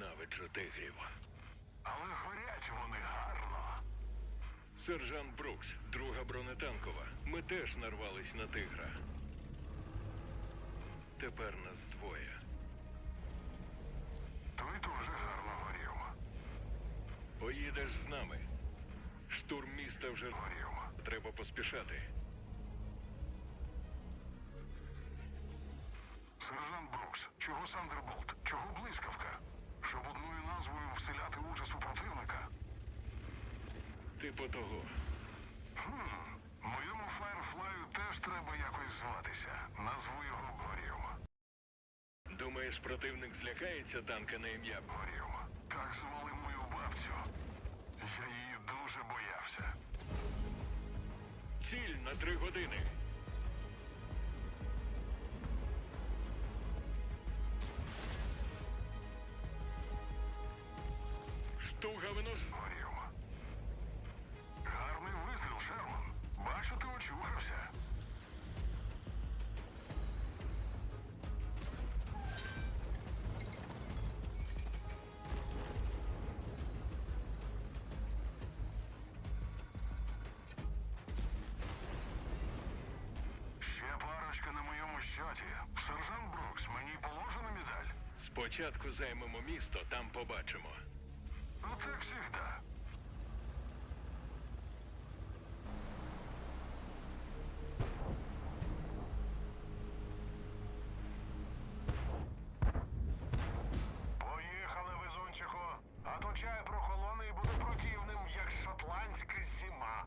Ненавиджу тигрів. Але горять вони гарно. Сержант Брукс, друга бронетанкова. Ми теж нарвались на тигра. Тепер нас двоє. Той дуже гарно горів. Поїдеш з нами. Штурм міста вже Горів. треба поспішати. Сержант Брукс, чого Сандерболт? Чого блискавка? Щоб одною назвою вселяти ужас у противника? Типу того. Хм, моєму Фаєрфлаю теж треба якось зватися. Назву його Горів. Думаєш, противник злякається танка на ім'я? Горів. Так звали мою бабцю. Я її дуже боявся. Ціль на три години. Штуга винос. Горів. Гарний вистріл, Шерлон. Бачу, ти очухався. Сержант Брукс, мені положена медаль. Спочатку займемо місто, там побачимо. А то чай прохолоний буде брутівним, як шотландська зима.